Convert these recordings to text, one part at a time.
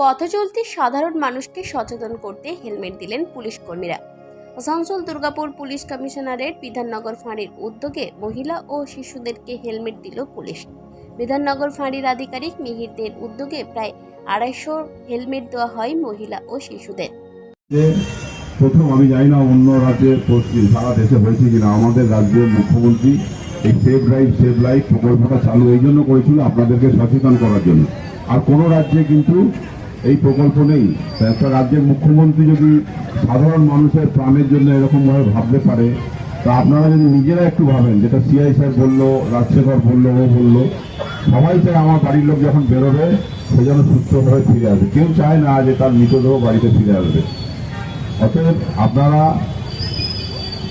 পথচলতি সাধারণ মানুষকে সচেতন করতে হেলমেট দিলেন পুলিশ কর্মীরা। আসানসোল দুর্গাপুর পুলিশ কমিশনারের বিধাননগর ফাঁড়ির উদ্যোগে মহিলা ও শিশুদেরকে হেলমেট দিল পুলিশ। বিধাননগর ফাঁড়ির আধিকারিক মিহিরদের উদ্যোগে প্রায় আড়াইশো হেলমেট দেওয়া হয় মহিলা ও শিশুদের। প্রথম আমি জানি না অন্য রাজ্যের পরিস্থিতি সারা দেশে হয়েছে কিনা, আমাদের রাজ্যের মুখ্যমন্ত্রী এই সেভ ড্রাইভ সেভ লাইফ প্রকল্পটা চালু এই জন্য করেছিল আপনাদেরকে সচেতন করার জন্য। আর কোনো রাজ্যে কিন্তু এই প্রকল্প নেই। একটা রাজ্যের মুখ্যমন্ত্রী যদি সাধারণ মানুষের প্রাণের জন্য এরকমভাবে ভাবতে পারে, তা আপনারা যদি নিজেরা একটু ভাবেন, যেটা সিআই স্যার বলল, রাজশেখর বলল, ও বলল, সবাই চায় আমার বাড়ির লোক যখন বেরোবে, সে যেন সুস্থভাবে ফিরে আসবে কেউ চায় না যে তার মৃতদেহ বাড়িতে ফিরে আসবে। অতএব আপনারা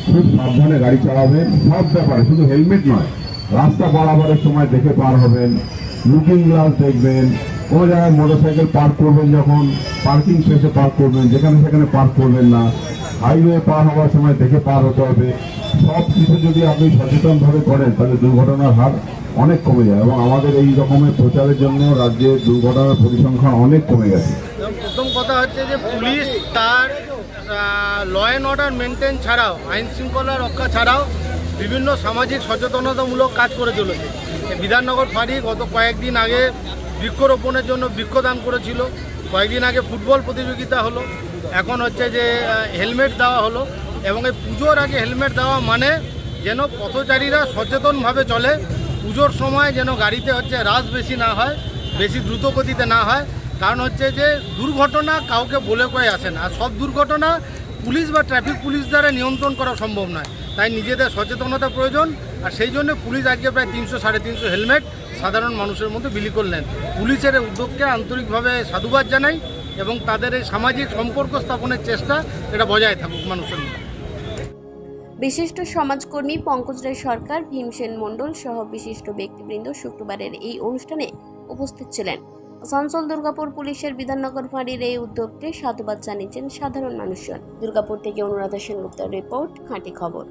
খুব সাবধানে গাড়ি চালাবেন, সব ব্যাপারে, শুধু হেলমেট নয়, রাস্তা পারাপারের সময় দেখে পার হবেন লুকিং গ্লাস দেখবেন কোনো জায়গায় মোটরসাইকেল পার্ক করবেন যখন, পার্কিং প্লেসে পার্ক করবেন, যেখানে সেখানে পার্ক করবেন না। হাইওয়ে পার হওয়ার সময় দেখে পার হতে হবে। সব কিছু যদি আপনি সচেতনভাবে করেন, তাহলে দুর্ঘটনার হার অনেক কমে যায় এবং আমাদের এই রকমের প্রচারের জন্য রাজ্যে দুর্ঘটনার পরিসংখ্যান অনেক কমে গেছে। প্রথম কথা হচ্ছে যে পুলিশ তার ল অ্যান্ড অর্ডার মেনটেন ছাড়াও, আইন শৃঙ্খলা রক্ষা ছাড়াও বিভিন্ন সামাজিক সচেতনতামূলক কাজ করে চলেছে। বিধাননগর ফাঁড়ি গত কয়েকদিন আগে বৃক্ষরোপণের জন্য বৃক্ষদান করেছিল। কয়েকদিন আগে ফুটবল প্রতিযোগিতা হলো। এখন হচ্ছে যে হেলমেট দেওয়া হলো এবং এই পুজোর আগে হেলমেট দেওয়া মানে যেন পথচারীরা সচেতনভাবে চলে। পুজোর সময় যেন গাড়িতে হচ্ছে রাশ বেশি না হয়, বেশি দ্রুত গতিতে না হয়। কারণ হচ্ছে যে, দুর্ঘটনা কাউকে বলে কয়ে আসে না। আর সব দুর্ঘটনা পুলিশ বা ট্রাফিক পুলিশ দ্বারা নিয়ন্ত্রণ করা সম্ভব নয়। তাই নিজেদের সচেতনতা প্রয়োজন। আর সেই জন্য পুলিশ আজকে প্রায় তিনশো, সাড়ে তিনশো হেলমেট সাধারণ মানুষের মধ্যে বিলি করলেন পুলিশের উদ্যোগকে আন্তরিকভাবে সাধুবাদ জানাই এবং তাদের এই সামাজিক সম্পর্ক স্থাপনের চেষ্টা এটা বজায় থাকুক মানুষের মধ্যে। বিশিষ্ট সমাজকর্মী পঙ্কজ রায় সরকার ভীমসেন মণ্ডল সহ বিশিষ্ট ব্যক্তিবৃন্দ শুক্রবারের এই অনুষ্ঠানে উপস্থিত ছিলেন। আসানসোল দুর্গাপুর পুলিশের বিধাননগর ফাঁড়ির এই উদ্যোগকে সাধুবাদ জানিয়েছেন সাধারণ মানুষজন। দুর্গাপুর থেকে অনুরাধা সেনগুপ্তের রিপোর্ট, খাঁটি খবর।